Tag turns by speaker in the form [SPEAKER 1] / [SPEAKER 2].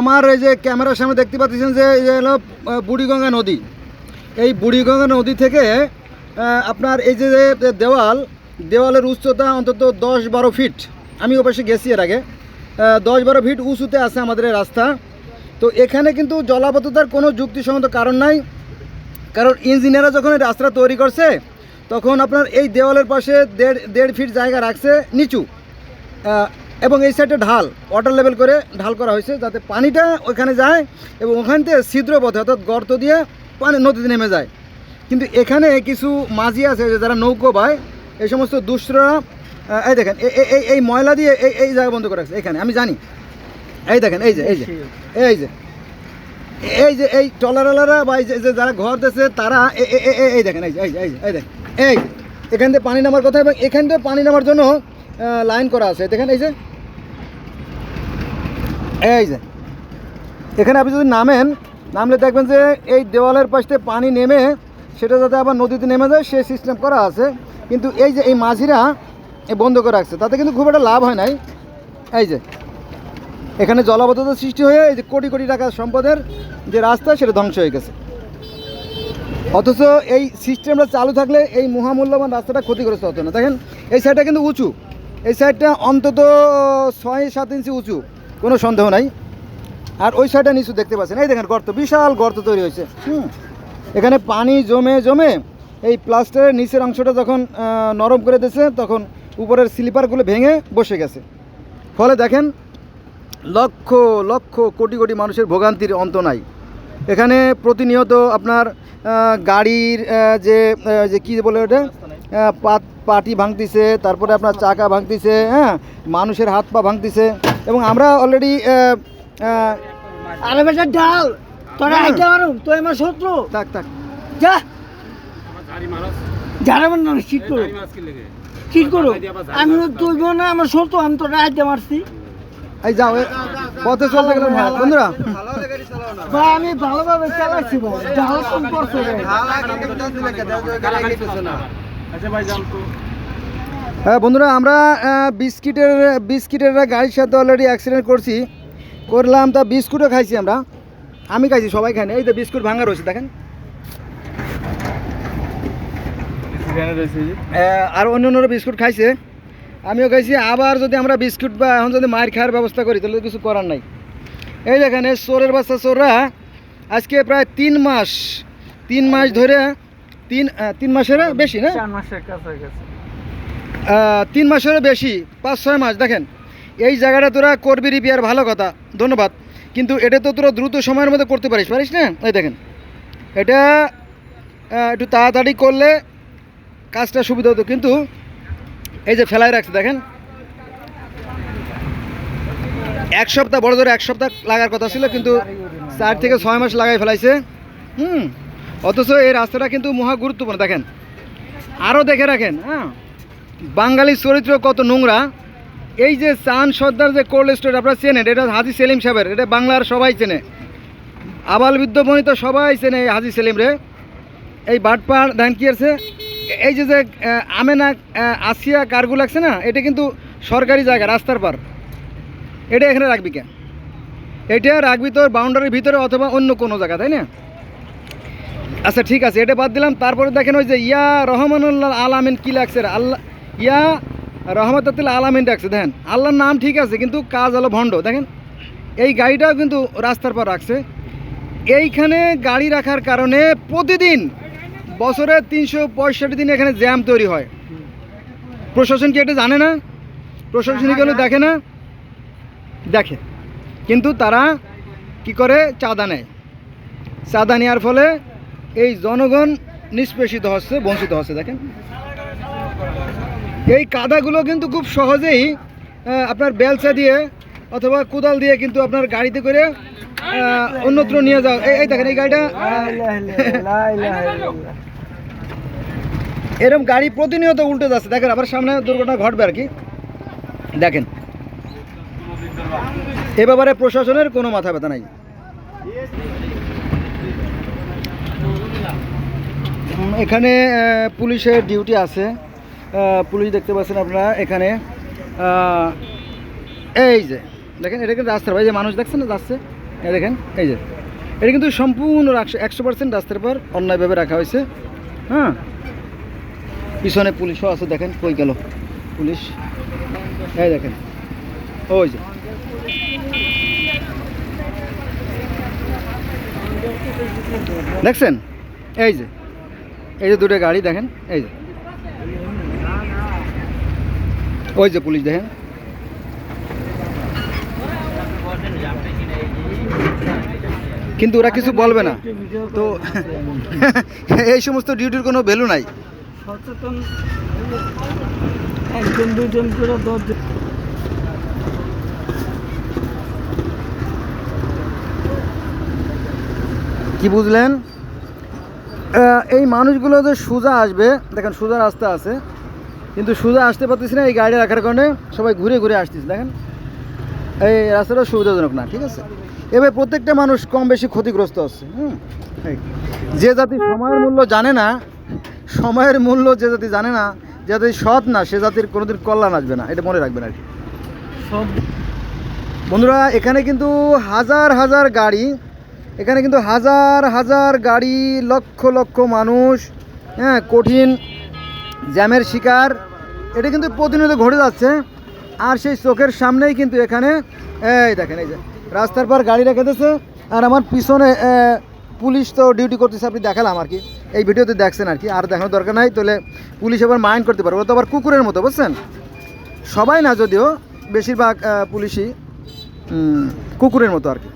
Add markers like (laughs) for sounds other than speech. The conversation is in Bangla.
[SPEAKER 1] আমার এই যে ক্যামেরার সামনে দেখতে পাচ্ছেন যে এই হলো বুড়িগঙ্গা নদী। এই বুড়িগঙ্গা নদী থেকে আপনার এই যে দেওয়াল, দেওয়ালের উচ্চতা অন্তত দশ বারো ফিট। আমি অবশ্যই গেছি এর আগে। দশ বারো ফিট উঁচুতে আছে আমাদের রাস্তা। তো এখানে কিন্তু জলাবদ্ধতার কোনো যুক্তিসঙ্গত কারণ নাই। কারণ ইঞ্জিনিয়াররা যখন এই রাস্তাটা তৈরি করছে, তখন আপনার এই দেওয়ালের পাশে দেড় দেড় ফিট জায়গা রাখছে নিচু। এবং এই সাইডে ঢাল ওয়াটার লেভেল করে ঢাল করা হয়েছে যাতে পানিটা ওখানে যায় এবং ওখান থেকে ছিদ্র পথে অর্থাৎ গর্ত দিয়ে পানি নদীতে নেমে যায় কিন্তু এখানে কিছু মাঝি আছে যে যারা নৌকো পায় এই সমস্ত দুষ্টরা এই দেখেন এই এই ময়লা দিয়ে এই এই জায়গা বন্ধ করে রাখছে এখানে আমি জানি এই দেখেন এই যে এই যে এই যে এই যে এই টলারালারা বা এই যে যারা ঘর দিয়েছে তারা এই দেখেন এই যে এই যে এই যে এই দেখেন এই এখান থেকে পানি নামার কথা এবং এখান থেকে পানি নামার জন্য লাইন করা আছে দেখেন এই যে এই যে। এখানে আপনি যদি নামেন, নামলে দেখবেন যে এই দেওয়ালের পাশে পানি নেমে সেটা যাতে আবার নদীতে নেমে যায় সে সিস্টেম করা আছে। কিন্তু এই যে এই মাঝিরা বন্ধ করে রাখছে, তাতে কিন্তু খুব একটা লাভ হয় নাই। এই যে। এখানে জলাবদ্ধতা সৃষ্টি হয়ে এই যে কোটি কোটি টাকার সম্পদের যে রাস্তা, সেটা ধ্বংস হয়ে গেছে। অথচ এই সিস্টেমটা চালু থাকলে এই মহামূল্যবান রাস্তাটা ক্ষতিগ্রস্ত হতো না। দেখেন, এই সাইডটা কিন্তু উঁচু। এই সাইডটা অন্তত ছয় সাত ইঞ্চি উঁচু। কোনো সন্দেহ নাই। আর ওই সাইডটা নিচু দেখতে পাচ্ছেন। এই দেখেন গর্ত, বিশাল গর্ত তৈরি হয়েছে। হুম। এখানে পানি জমে জমে এই প্লাস্টারের নিচের অংশটা যখন নরম করে দিয়েছে, তখন উপরের স্লিপারগুলো ভেঙে বসে গেছে। ফলে দেখেন লক্ষ লক্ষ, কোটি কোটি মানুষের ভোগান্তির অন্ত নাই। এখানে প্রতিনিয়ত আপনার গাড়ির যে যে কী বলে ওটা? পাটি ভাঙতিছে, তারপরে আপনার চাকা ভাঙতিছে হ্যাঁ? মানুষের হাত পা ভাঙতিছে। এবং আমরা অলরেডি
[SPEAKER 2] আরে বেটা ডাল তোরা
[SPEAKER 1] না।
[SPEAKER 2] আইতে পারো তুই আমার শত্রু।
[SPEAKER 1] থাক থাক।
[SPEAKER 2] যা। জানাবেন না চিট করো। চিট করো। আমি তুই না আমার শত্রু আমি তোরা আইতে মারছি
[SPEAKER 1] এই যাও পথে চলতে গেলে। বন্ধুরা
[SPEAKER 2] ভাই আমি ভালোভাবে চালাচ্ছি ভাই। কম করছ রে
[SPEAKER 1] হ্যাঁ বন্ধুরা, আমরা বিস্কিটের বিস্কিটের গাড়ির সাথে অলরেডি অ্যাক্সিডেন্ট করছি। করলাম, তা বিস্কুটও খাইছি আমরা। আমি খাইছি, সবাই খাইনি এই তো বিস্কুট ভাঙা রয়েছে, দেখেন। আর অন্য অন্য বিস্কুট খাইছে। আমিও খাইছি, আবার যদি আমরা বিস্কুট বা এখন যদি মায়ের খাওয়ার ব্যবস্থা করি, তাহলে কিছু করার নাই। এই দেখেন চোরের বাচ্চা চোররা আজকে প্রায় তিন মাস তিন মাস ধরে, তিন তিন মাসের বেশি না?
[SPEAKER 2] চার মাসের
[SPEAKER 1] তিন মাসেরও বেশি, পাঁচ, ছয় মাস, দেখেন। এই জায়গাটা তোরা করবি রিপেয়ার ভালো কথা, ধন্যবাদ। কিন্তু এটা তো তোরা দ্রুত সময়ের মধ্যে করতে পারিস পারিস না? এই দেখেন, এটা একটু তাড়াতাড়ি করলে কাজটা সুবিধা হতো। কিন্তু এই যে ফেলায় রাখছে, দেখেন। এক সপ্তাহ, বড় ধরে এক সপ্তাহ লাগার কথা ছিল, কিন্তু চার থেকে ছয় মাস লাগাই ফেলাইছে। হুম, অথচ এই রাস্তাটা কিন্তু মহা গুরুত্বপূর্ণ, দেখেন। আরও দেখে রাখেন হ্যাঁ। বাঙালির চরিত্র কত নোংরা। এই যে চান সর্দার যে কোল্ড স্টোর, আপনারা চেনেন, এটা হাজি সেলিম সাহেবের, এটা বাংলার সবাই চেনে। আবাল বৃদ্ধ বনিত সবাই চেনে এই হাজি সেলিম রে। এই বাটপাড় ধান কি আছে? এই যে যে আমেনা আসিয়া কারগু লাগছে না, এটা কিন্তু সরকারি জায়গা, রাস্তার পার। এটা এখানে রাখবি কেন? এটা রাখবি তোর বাউন্ডারির ভিতরে অথবা অন্য কোনো জায়গা, তাই না? আচ্ছা ঠিক আছে, এটা বাদ দিলাম। তারপরে দেখেন ওই যে, ইয়া রহমানুল্লাহ আলামিন কি লাগছে? আল্লাহ ইয়া রহমতুল্লাহ আলামিন ডাকছে, দেখেন। আল্লাহর নাম ঠিক আছে, কিন্তু কাজ হলো ভণ্ড। দেখেন, এই গাড়িটাও কিন্তু রাস্তার পর রাখছে। এইখানে গাড়ি রাখার কারণে প্রতিদিন বছরে তিনশো পঁয়ষট্টি দিন এখানে জ্যাম তৈরি হয়। প্রশাসন কি এটা জানে না? প্রশাসন এগুলো দেখে না? দেখে। কিন্তু তারা কি করে? চাঁদা নেয়। চাঁদা নেওয়ার ফলে এই জনগণ নিষ্পেষিত হচ্ছে, বঞ্চিত হচ্ছে, দেখেন। এই কাদাগুলো কিন্তু খুব সহজেই আপনার বেলচা দিয়ে অথবা কোদাল দিয়ে কিন্তু আপনার গাড়িতে করে অন্যত্র নিয়ে যাও এই দেখেন, এই গাড়িটা এরকম গাড়ি প্রতিনিয়ত উল্টে যাচ্ছে। দেখেন আবার সামনে দুর্ঘটনা ঘটবে আর কি। দেখেন, এ ব্যাপারে প্রশাসনের কোনো মাথা ব্যথা নাই। এখানে পুলিশের ডিউটি আছে। পুলিশ দেখতে পাচ্ছেন আপনারা এখানে। এই যে, দেখেন, এটা কিন্তু রাস্তার ভাই যে মানুষ দেখছেন না, যাচ্ছে? দেখেন, এই যে। এটা কিন্তু সম্পূর্ণ একশো পার্সেন্ট রাস্তার পর অন্যায়ভাবে রাখা হয়েছে। হ্যাঁ? পিছনে পুলিশও আছে, দেখেন, কই গেল পুলিশ। এই দেখেন, ওই যে। দেখছেন? এই যে এই যে দুটো গাড়ি, দেখেন, এই যে। ওই যে পুলিশ দেখেন। কিন্তু ওরা কিছু বলবে না। তো (laughs) এই সমস্ত ডিউটির কোনো ভ্যালু নাই।
[SPEAKER 2] সচেতন একজন দুজন করে দশজন
[SPEAKER 1] কি বুঝলেন? এই মানুষগুলো যে সোজা আসবে দেখেন সোজা রাস্তা আছে। কিন্তু সোজা আসতে পারতেছি না এই গাড়ি রাখার কারণে সবাই ঘুরে ঘুরে আসতেছে দেখেন? এই রাস্তাটা সুবিধাজনক না ঠিক আছে? এবার প্রত্যেকটা মানুষ কম বেশি ক্ষতিগ্রস্ত হচ্ছে হুম? যে জাতি সময়ের মূল্য জানে না সময়ের মূল্য যে জাতি জানে না যে জাতি সৎ না সে জাতির কোনোদিন কল্যাণ আসবে না এটা মনে রাখবেন আর কি।
[SPEAKER 2] সব
[SPEAKER 1] বন্ধুরা এখানে কিন্তু হাজার হাজার গাড়ি এখানে কিন্তু হাজার হাজার গাড়ি লক্ষ লক্ষ মানুষ হ্যাঁ কঠিন জ্যামের শিকার। এটা কিন্তু প্রতিনিয়ত ঘটে যাচ্ছে। আর সেই চোখের সামনেই কিন্তু এখানে, এই দেখেন, এই যে রাস্তার পর গাড়ি রেখে দিয়েছে। আর আমার পিছনে পুলিশ তো ডিউটি করতেছে, আপনি দেখালাম আর কি। এই ভিডিওতে দেখছেন আর কি, আর দেখানোর দরকার নাই, তাহলে পুলিশ আবার মাইন্ড করতে পারবে। তো আবার কুকুরের মতো, বুঝছেন? সবাই না, যদিও, বেশিরভাগ পুলিশই কুকুরের মতো আর কি।